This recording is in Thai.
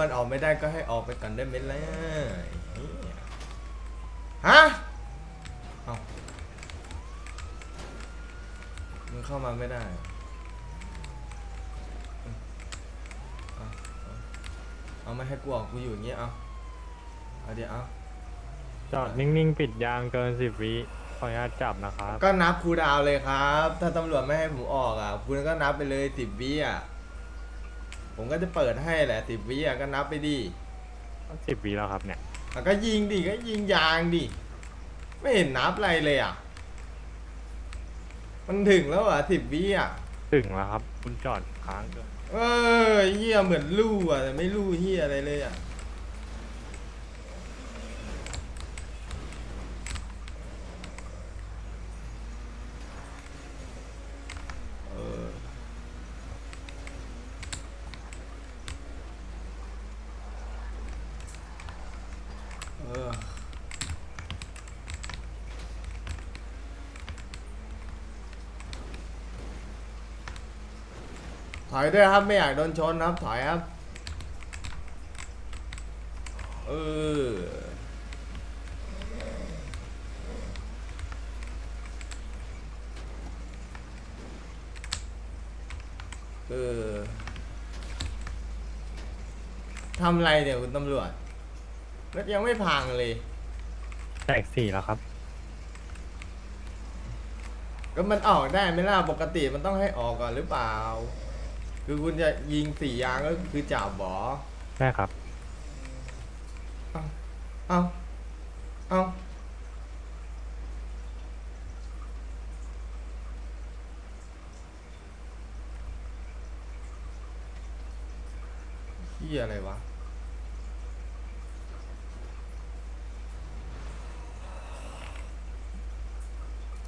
มันออกไม่ได้ก็ให้ออกไปก่อนได้ไหมล่ะฮะเอามึงเข้ามาไม่ได้เอาเอาเอาไม่ให้กูออกกูอยู่อย่างเงี้ยเอาเอาเดี๋ยวเอา จอดนิ่งๆ ปิดยางเกินสิบวิขออนุญาตจับนะครับ ก็นับครูดาวเลยครับ ถ้าตำรวจไม่ให้ผมออกอะ คุณก็นับไปเลยสิบวิอะ ผมก็จะเปิดให้แหละสิบวิอะก็นับไปดิสิบวิแล้วครับเนี่ยอะก็ยิงดิก็ยิงยางดิ ไม่เห็นนับอะไรเลยอะ มันถึงแล้วอะสิบวิอะ ถึงแล้วครับ คุณจอดค้างเกินเออเฮียเหมือนลู่อะแต่ไม่ลู่เฮียอะไรเลยอะ ออถอยด้วยครับไม่อยากโดนชนครับถอยครับเออเออทำไรเนี่ยคุณตำรวจ รถยังไม่พังเลย แตกสี่แล้วครับ ก็มันออกได้ไหมล่ะปกติมันต้องให้ออกก่อนหรือเปล่า คือคุณจะยิงสี่ยางก็คือจับบอได้ครับ เอาเอาเอาเฮียอะไรวะ